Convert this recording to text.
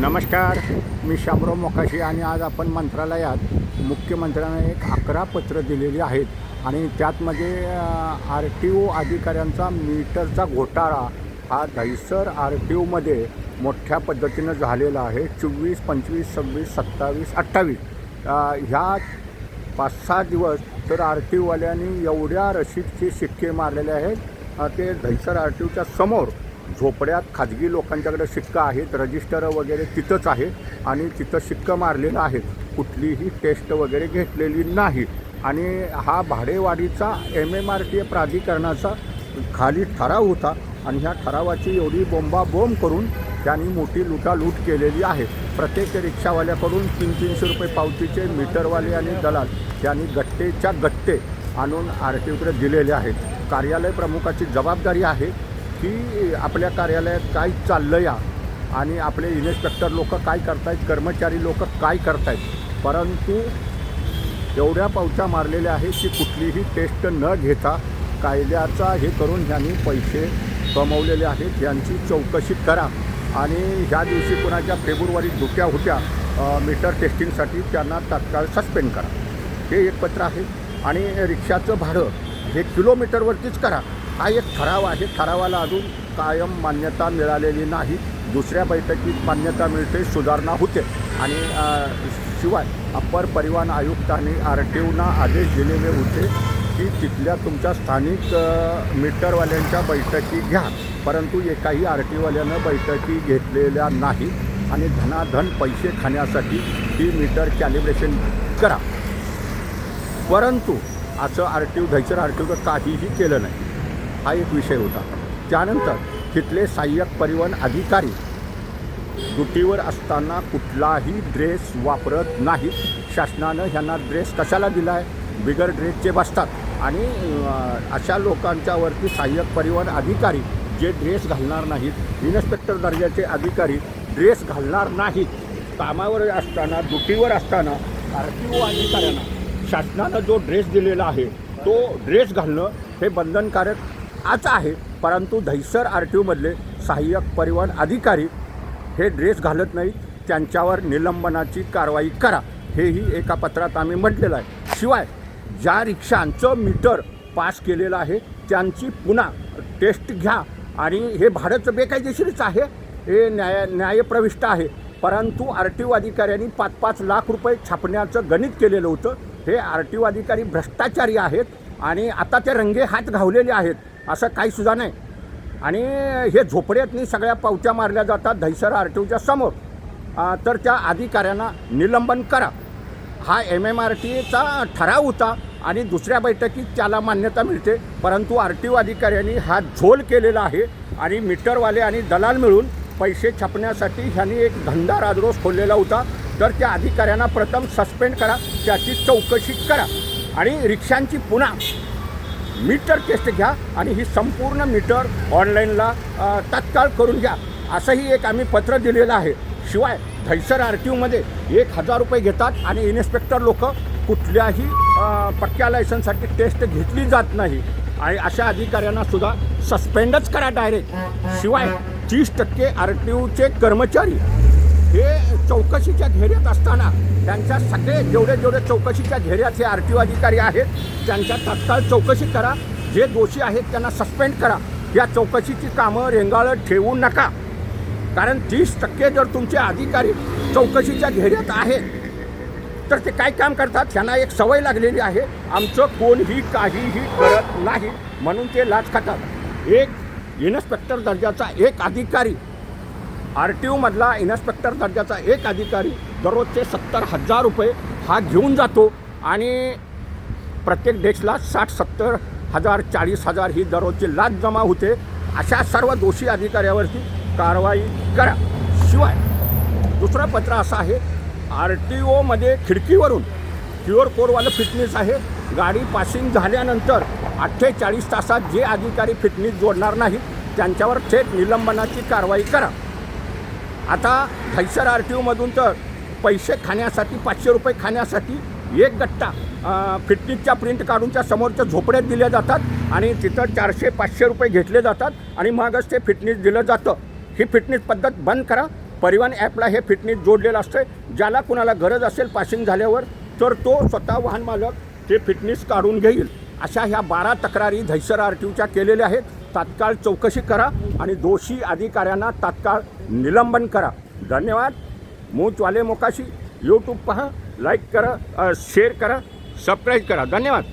नमस्कार मी शामराव मोकाशी आणि आज आपण मंत्रालयात मुख्यमंत्र्यांना एक अकरा पत्र दिलेली आहेत आणि त्यातमध्ये आर टी ओ अधिकाऱ्यांचा मीटरचा घोटाळा हा दहिसर आर टी ओमध्ये मोठ्या पद्धतीनं झालेला आहे. चोवीस पंचवीस सव्वीस सत्तावीस अठ्ठावीस. ह्या पाच सहा दिवस तर आर टी ओवाल्यांनी एवढ्या रशीदचे शिक्के मारलेले आहेत. ते दहिसर आर टी ओच्या समोर झोपड्यात खाजगी लोकांच्याकडे शिक्का आहेत रजिस्टर वगैरे तिथंच आहे आणि तिथं शिक्का मारलेलं आहे कुठलीही टेस्ट वगैरे घेतलेली नाही. आणि हा भाडेवाढीचा एम एम आर टी प्राधिकरणाचा खाली ठराव होता आणि ह्या ठरावाची एवढी बोंबाबोंब करून त्यांनी मोठी लुटालूट केलेली आहे. प्रत्येक रिक्षावाल्याकडून तीन तीनशे रुपये पावतीचे मीटरवाले आणि दलाल यांनी गट्टेच्या गट्टे आणून आर टी ओकडे दिलेले आहेत. कार्यालय प्रमुखाची जबाबदारी आहे. की आपल्या कार्यालयात काय चाललं या? आणि आपले इन्स्पेक्टर लोक काय करतायत? कर्मचारी लोक काय करतायत? परंतु एवढ्या पावच्या मारलेल्या आहेत की कुठलीही टेस्ट न घेता कायद्याचा हे करून ह्यांनी पैसे कमवलेले आहेत. यांची चौकशी करा. आणि ह्या दिवशी कुणाच्या फेब्रुवारी धुक्या होत्या मीटर टेस्टिंगसाठी त्यांना तात्काळ सस्पेंड करा. हे एक पत्र आहे. आणि रिक्षाचं भाडं हे किलोमीटरवरतीच करा. हा एक ठराव आहे. ठरावाला अजून कायम मान्यता मिळालेली नाही. दुसऱ्या बैठकीत मान्यता मिळते सुधारणा होते. आणि शिवाय अप्पर परिवहन आयुक्तांनी आर टी ओना आदेश दिलेले होते की तिथल्या तुमच्या स्थानिक मीटरवाल्यांच्या बैठकी घ्या. परंतु एकाही आर टी ओवाल्यानं बैठकी घेतलेल्या नाही. आणि धनाधन पैसे खाण्यासाठी ही मीटर कॅलिब्रेशन करा. परंतु असं R T O Dahisar R T ओचं काहीही केलं नाही. हा एक विषय होता. त्यानंतर तिथले सहाय्यक परिवहन अधिकारी ड्युटीवर असताना कुठलाही ड्रेस वापरत नाहीत. शासनानं ह्यांना ड्रेस कशाला दिला आहे बिगर ड्रेसचे बसतात. आणि अशा लोकांच्यावरती सहाय्यक परिवहन अधिकारी जे ड्रेस घालणार नाहीत इन्स्पेक्टर दर्जाचे अधिकारी ड्रेस घालणार नाहीत. कामावर असताना ड्युटीवर असताना आर टी ओ अधिकाऱ्यांना शासनानं जो ड्रेस दिलेला आहे तो ड्रेस घालणं हे बंधनकारक आज आहे. परंतु दहिसर आर टी ओमधले सहाय्यक परिवहन अधिकारी हे ड्रेस घालत नाहीत. त्यांच्यावर निलंबनाची कारवाई करा हेही एका पत्रात आम्ही म्हटलेलं आहे. शिवाय ज्या रिक्षांचं मीटर पास केलेलं आहे त्यांची पुन्हा टेस्ट घ्या आणि हे भाडंचं बेकायदेशीरच आहे. हे न्याय न्यायप्रविष्ट आहे. परंतु आर टी ओ अधिकाऱ्यांनी पाच पाच लाख रुपये छापण्याचं गणित केलेलं होतं. हे आर टी ओ अधिकारी भ्रष्टाचारी आहेत आणि आता ते रंगे हात घावलेले आहेत. असं काही सुद्धा नाही. आणि हे झोपड्यातनी सगळ्या पावत्या मारल्या जातात दहिसर आर टी ओच्या समोर तर त्या अधिकाऱ्यांना निलंबन करा. हा एम एम आर टीचा ठराव होता आणि दुसऱ्या बैठकीत त्याला मान्यता मिळते. परंतु आर टी ओ अधिकाऱ्यांनी हा झोल केलेला आहे आणि मीटरवाले आणि दलाल मिळून पैसे छापण्यासाठी ह्यांनी एक धंदा राजरोस खोललेला होता. तर त्या अधिकाऱ्यांना प्रथम सस्पेंड करा त्याची चौकशी करा आणि रिक्षांची पुन्हा मीटर टेस्ट घ्या आणि ही संपूर्ण मीटर ऑनलाईनला तात्काळ करून घ्या. असंही एक आम्ही पत्र दिलेलं आहे. शिवाय दहिसर आर टी ओमध्ये एक हजार रुपये घेतात आणि इन्स्पेक्टर लोक कुठल्याही पक्क्या लायसनसाठी टेस्ट घेतली जात नाही. आणि अशा अधिकाऱ्यांना सुद्धा सस्पेंडच करा डायरेक्ट. शिवाय तीस टक्के आर टी ओचे कर्मचारी हे चौकशीच्या घेऱ्यात असताना त्यांच्या सगळे जेवढे जेवढे चौकशीच्या घेऱ्यात हे आर टी ओ अधिकारी आहेत त्यांच्या तात्काळ चौकशी करा. जे दोषी आहेत त्यांना सस्पेंड करा. या चौकशीची कामं रेंगाळत ठेवू नका. कारण तीस टक्के जर तुमचे अधिकारी चौकशीच्या घेऱ्यात आहेत तर ते काय काम करतात? ह्यांना एक सवय लागलेली आहे. आमचं कोणही काहीही करत नाही म्हणून ते लाच खातात. एक इन्स्पेक्टर दर्जाचा एक अधिकारी आर टी ओमधला इन्स्पेक्टर दर्जाचा एक अधिकारी दररोजचे सत्तर हजार रुपये हा घेऊन जातो आणि प्रत्येक डेस्कला साठ सत्तर हजार चाळीस हजार ही दररोजची लाच जमा होते. अशा सर्व दोषी अधिकाऱ्यावरती कारवाई करा. शिवाय दुसरं पत्र असं आहे आर टी ओमध्ये खिडकीवरून क्युअर कोडवालं फिटनेस आहे. गाडी पासिंग झाल्यानंतर अठ्ठेचाळीस तासात जे अधिकारी फिटनेस जोडणार नाही त्यांच्यावर थेट निलंबनाची कारवाई करा. आता थैसर आर टी ओमधून तर पैसे खाण्यासाठी पाचशे रुपये खाण्यासाठी एक गट्टा फिटनेसच्या प्रिंट काढूनच्या समोरच्या झोपड्यात दिल्या जातात आणि तिथं चारशे पाचशे रुपये घेतले जातात आणि मगच ते फिटनेस दिलं जातं. ही फिटनेस पद्धत बंद करा. परिवहन ॲपला हे फिटनेस जोडलेलं असतं ज्याला कुणाला गरज असेल पासिंग झाल्यावर तर तो स्वतः वाहन मालक ते फिटनेस काढून घेईल. अशा ह्या बारा तक्रारी धैसर आर टी ओच्या केलेल्या आहेत. तात्काळ चौकशी करा आणि दोषी अधिकाऱ्यांना तात्काळ निलंबन करा. धन्यवाद. मूचवाले मोकाशी. यूट्यूब पहा. लाईक करा. शेअर करा. सबस्क्राईब करा. धन्यवाद.